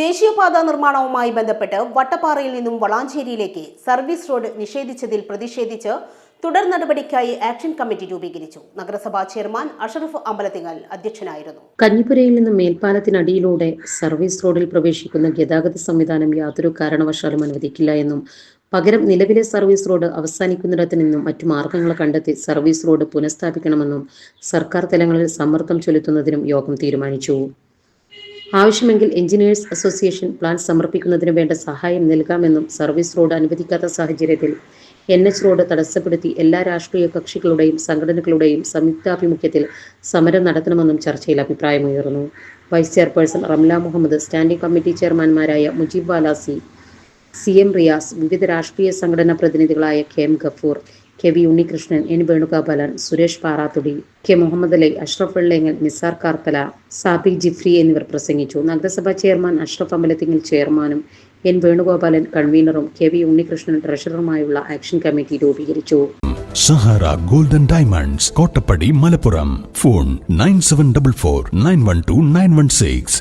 ദേശീയപാത നിർമ്മാണവുമായി ബന്ധപ്പെട്ട് വട്ടപ്പാറയിൽ നിന്നും വളാഞ്ചേരിയിലേക്ക് സർവീസ് റോഡ് നിഷേധിച്ചതിൽ പ്രതിഷേധിച്ച് തുടർ നടപടിക്കായി ആക്ഷൻ കമ്മിറ്റി രൂപീകരിച്ചു. നഗരസഭാ ചെയർമാൻ അഷറഫ് അമ്പലത്തിങ്ങൽ അധ്യക്ഷനായിരുന്നു. കഞ്ഞിപ്പുരയിൽ നിന്ന് മേൽപ്പാലത്തിനടിയിലൂടെ സർവീസ് റോഡിൽ പ്രവേശിക്കുന്ന ഗതാഗത സംവിധാനം യാതൊരു കാരണവശാലും അനുവദിക്കില്ല എന്നും പകരം നിലവിലെ സർവീസ് റോഡ് അവസാനിക്കുന്നിടത്ത് നിന്നും മറ്റു മാർഗങ്ങൾ കണ്ടെത്തി സർവീസ് റോഡ് പുനഃസ്ഥാപിക്കണമെന്നും സർക്കാർ തലങ്ങളിൽ സമ്മർദ്ദം ചെലുത്തുന്നതിനും യോഗം തീരുമാനിച്ചു. ആവശ്യമെങ്കിൽ എഞ്ചിനീയേഴ്സ് അസോസിയേഷൻ പ്ലാൻ സമർപ്പിക്കുന്നതിന് വേണ്ട സഹായം നൽകാമെന്നും സർവീസ് റോഡ് അനുവദിക്കാത്ത സാഹചര്യത്തിൽ എൻ എച്ച് റോഡ് തടസ്സപ്പെടുത്തി എല്ലാ രാഷ്ട്രീയ കക്ഷികളുടെയും സംഘടനകളുടെയും സംയുക്താഭിമുഖ്യത്തിൽ സമരം നടത്തണമെന്നും ചർച്ചയിൽ അഭിപ്രായമുയർന്നു. Vice chairperson Ramla Muhammad standing committee ചെയർമാൻമാരായ Mujeeb Valasi C M Riyas വിവിധ രാഷ്ട്രീയ സംഘടനാ പ്രതിനിധികളായ K M Gafoor K V Unnikrishnan N Venugopalan Suresh Parathudi K Muhammad Ali Ashraf Vellengal Nisar Karthala Sabi Jifri എന്നിവർ പ്രസംഗിച്ചു. നഗരസഭാ ചെയർമാൻ അഷ്റഫ് അമ്പലത്തിങ്ങൽ ചെയർമാനും എൻ വേണുഗോപാലൻ കൺവീനറും കെ വി ഉണ്ണികൃഷ്ണൻ ട്രഷററുമായുള്ള action committee രൂപീകരിച്ചു. Sahara golden diamonds Kottappadi Malappuram. Phone nine seven double four nine one two nine one six.